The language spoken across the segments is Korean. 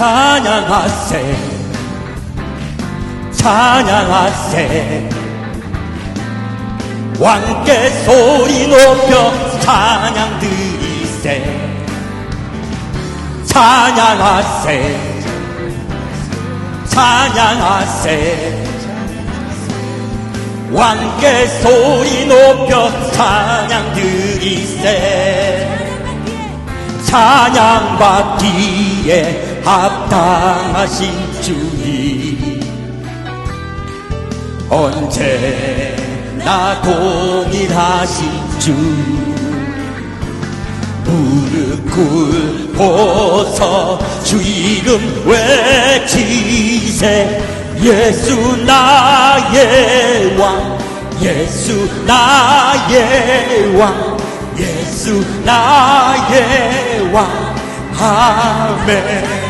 찬양하세. 찬양하세. 왕께 소리 높여 찬양 드리세. 찬양하세. 찬양하세. 왕께 소리 높여 찬양 드리세. 찬양받기에 합당하신 주님. 언제나 동일하신 주? 무릎 꿇고서 주 이름 외치세. 예수 나의 왕 예수 나의 왕 예수 나의 왕. 아멘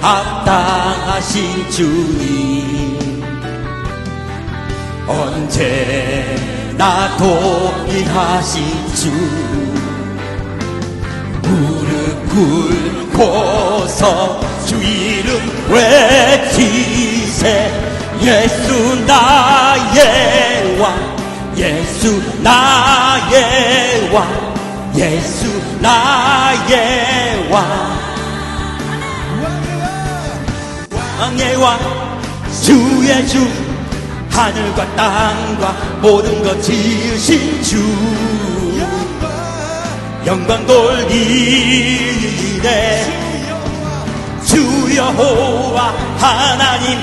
합당하신 주님. 언제나 동일하신 주. 무릎 꿇고서 주 이름 외치세. 예수 나의 왕 예수 나의 왕 예수 나의 왕 왕의 왕 주의 주 하늘과 땅과 모든 것 지으신 주. 영광 돌리네 주 여호와 하나님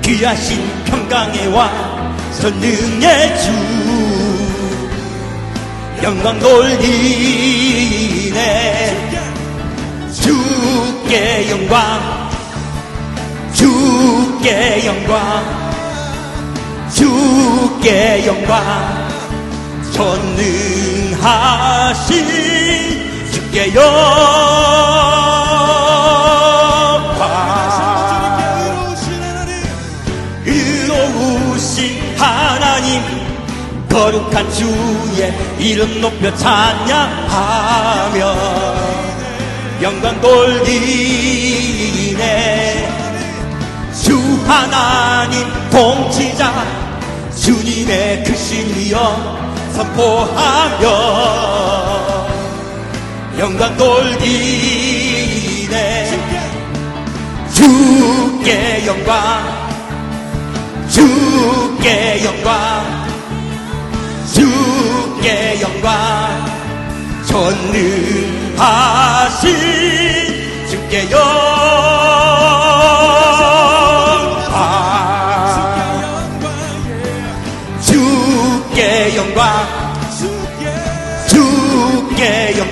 귀하신 평강의 왕 전능의 주. 영광 돌리네 주께 영광 주께 영광 주께 영광. 전능하신 주께 영광 의로우신 하나님 거룩한 주의 이름 높여 찬양하며 영광 주 하나님 통치자 주님의 크신 위엄 선포하며 영광 돌리네 주께 영광 주께 영광 주께 영광 전능하신 주께 영광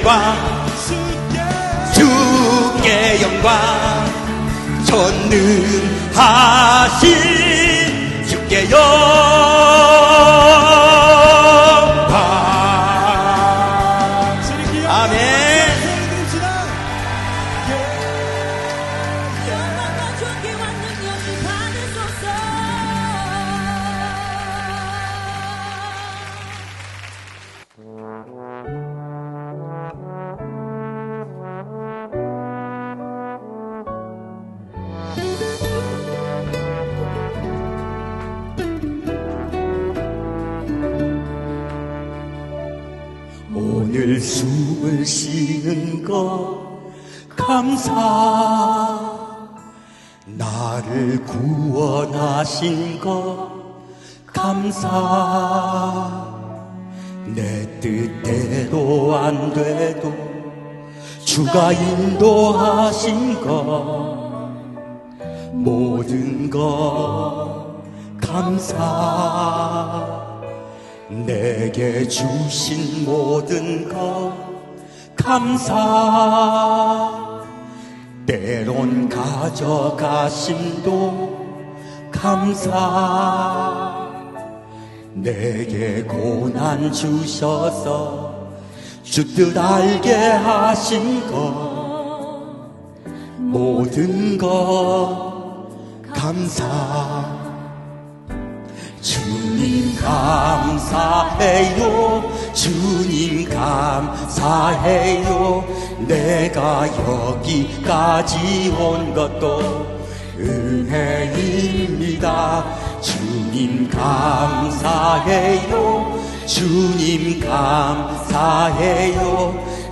영광. 주께 영광. 전능하신 주께 영광 숨을 쉬는 것 감사. 나를 구원하신 것 감사. 내 뜻대로 안 돼도 주가 인도하신 것 모든 것 감사 내게 주신 모든 것 감사. 때론 가져가심도 감사. 내게 고난 주셔서 주뜻 알게 하신 것 모든 것 감사 주님 감사해요. 주님 감사해요. 내가 여기까지 온 것도 은혜입니다. 주님 감사해요. 주님 감사해요.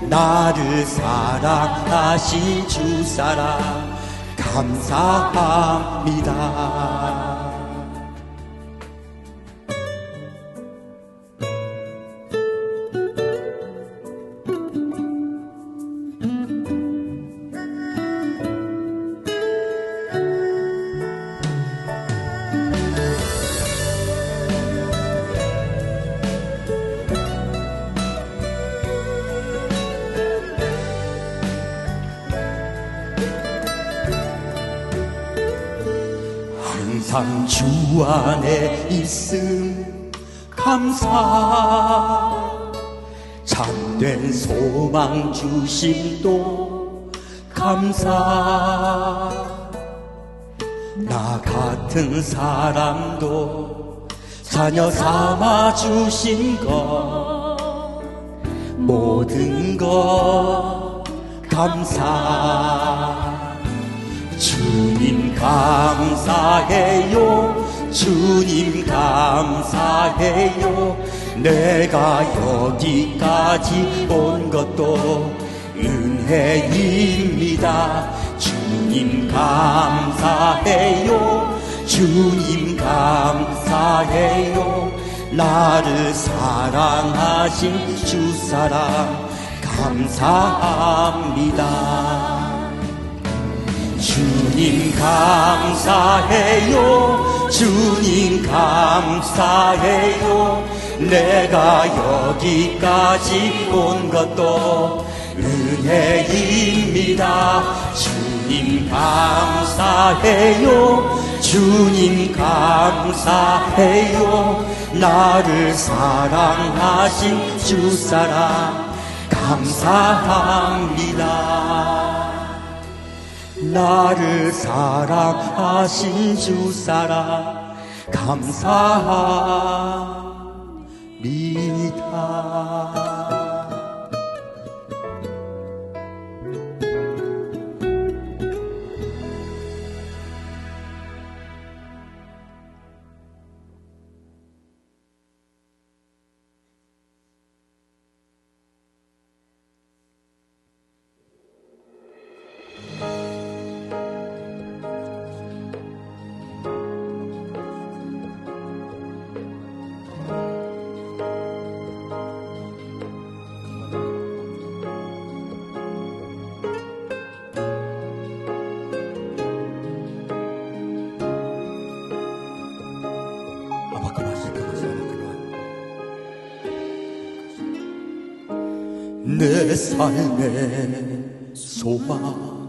나를 사랑하신 주사랑 감사합니다 항상 주 안에 있음. 감사. 참된 소망 주심도 감사. 나 같은 사람도 자녀 삼아 주신 것 모든 것 감사 주님 감사해요. 주님 감사해요. 내가 여기까지 온 것도 은혜입니다. 주님 감사해요. 주님 감사해요. 나를 사랑하신 주사랑 감사합니다 주님 감사해요. 주님 감사해요. 내가 여기까지 온 것도 은혜입니다. 주님 감사해요. 주님 감사해요. 나를 사랑하신 주사랑 감사합니다 나를 사랑하신 주 사랑 감사합니다. 내 삶의 소망.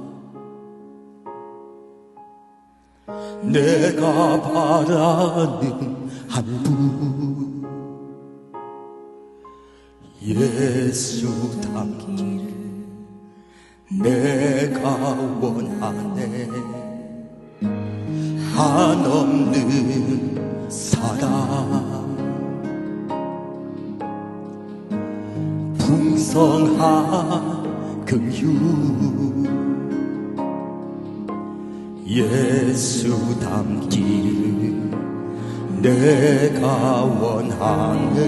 내가 바라는 한 분. 예수 담기를 내가 원하네. 한없는 사랑 풍성한 긍휼 예수 담기를 내가 원하네.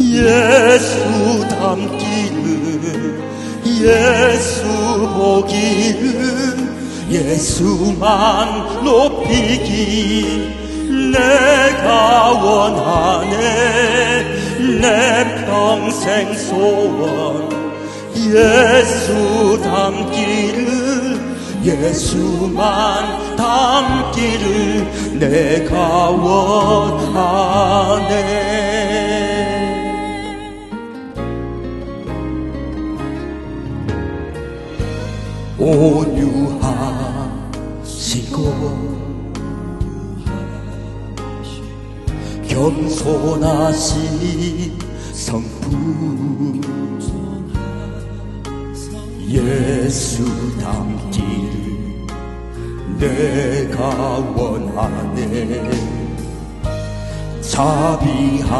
예수 담기를 예수 보기를 예수만 높이기 내가 원하네 내 평생 소원 예수 담기를 예수만 담기를 내가 원하네. 온유하시고 겸손하신 성품 예수 닮기를 내가 원하네. 자비하시고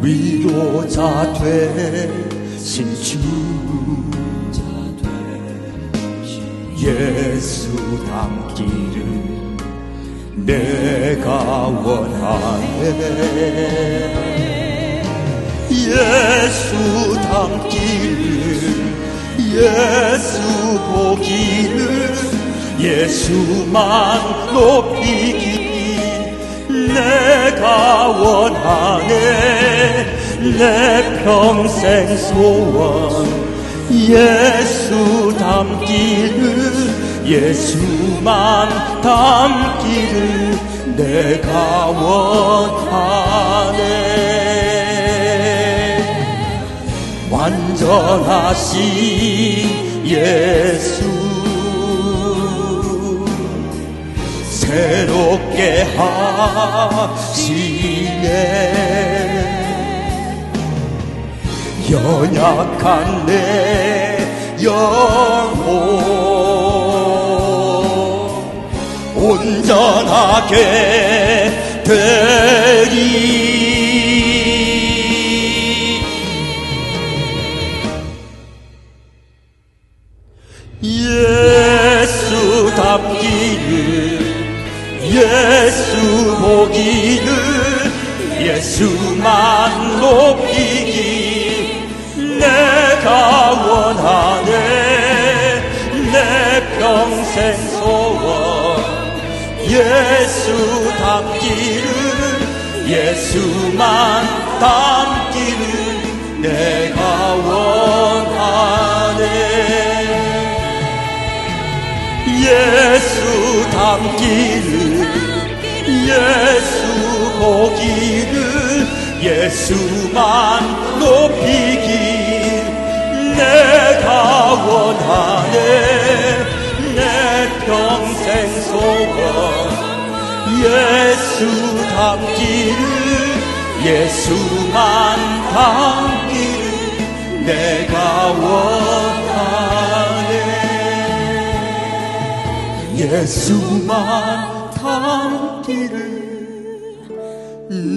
위로자 되신 주 예수 닮기를 내가 원하네. 예수 닮기를 예수 보기를 예수만 높이기 내가 원하네. 내 평생 소원 예수 닮기를 예수만 닮기를 내가 원하네. 완전하신 예수. 새롭게 하시네. 연약한 내 영혼 온전하게 되리. 예수 닮기를 예수 보기를 예수만 높이기 내가 원하네. 내 평생 소원 예수 닮기를 예수만 닮기를 내가 원하네. 예수 닮기를 예수 보기를 예수만 높이기 내가 원하네. 내 평생 소원 예수 닮기를 예수만 닮기를 내가 원하네. 예수만 닮기를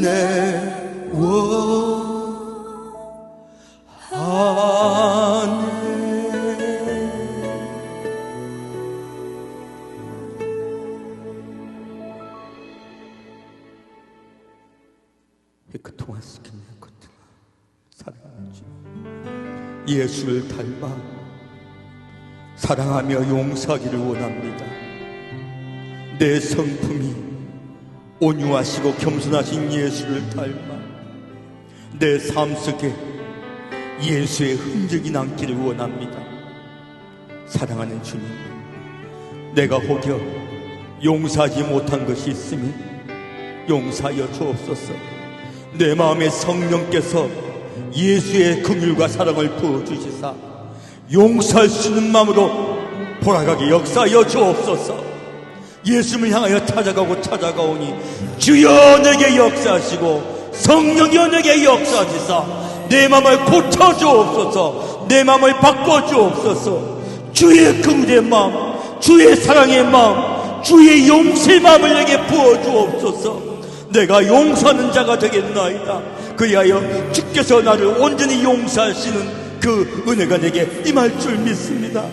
내 원 예수를 닮아 사랑하며 용서하기를 원합니다. 내 성품이 온유하시고 겸손하신 예수를 닮아 내 삶 속에 예수의 흔적이 남기를 원합니다. 사랑하는 주님, 내가 혹여 용서하지 못한 것이 있으면 용서하여 주옵소서. 내 마음에 성령께서 예수의 긍휼과 사랑을 부어 주시사 용서할 수 있는 마음으로 돌아가게 역사하여 주옵소서. 예수를 향하여 찾아가고 찾아가오니 주여 내게 역사하시고 성령여 내게 역사하시사 내 마음을 고쳐 주옵소서. 내 마음을 바꿔 주옵소서. 주의 긍휼의 마음, 주의 사랑의 마음, 주의 용서의 마음을 내게 부어 주옵소서. 내가 용서하는 자가 되겠나이다. 그리하여 주께서 나를 온전히 용서하시는 그 은혜가 내게 임할 줄 믿습니다.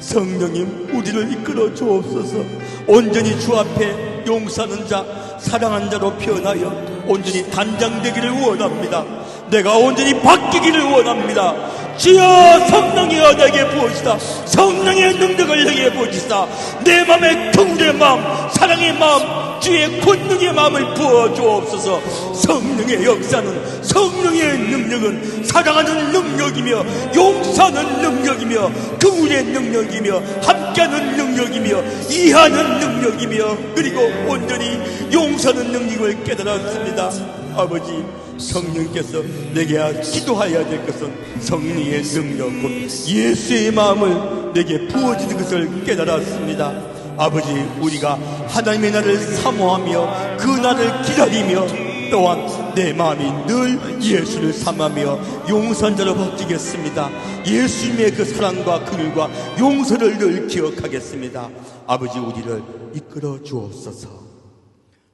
성령님 우리를 이끌어 주옵소서. 온전히 주 앞에 용서하는 자, 사랑하는 자로 표현하여 온전히 단장되기를 원합니다. 내가 온전히 바뀌기를 원합니다. 주여 성령이여 내게 부으시다. 성령의 능력을 내게 부으시다. 내 마음의 긍휼의 마음, 사랑의 마음, 주의 권능의 마음을 부어 주옵소서. 성령의 역사는 성령의 능력은 사랑하는 능력이며 용서하는 능력이며 긍휼의 능력이며 함께하는 능력이며 이해하는 능력이며 그리고 온전히 용서하는 능력을 깨달았습니다. 아버지 성령께서 내게 기도하여야 될 것은 성령의 능력 곧 예수의 마음을 내게 부어주는 것을 깨달았습니다. 아버지 우리가 하나님의 나를 사모하며 그 날을 기다리며 또한 내 마음이 늘 예수를 삼하며 용산자로 버티겠습니다. 예수님의 그 사랑과 긍휼과 용서를 늘 기억하겠습니다. 아버지 우리를 이끌어 주옵소서.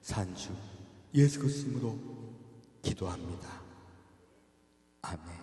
산주 예수 그리스도로 기도합니다. 아멘.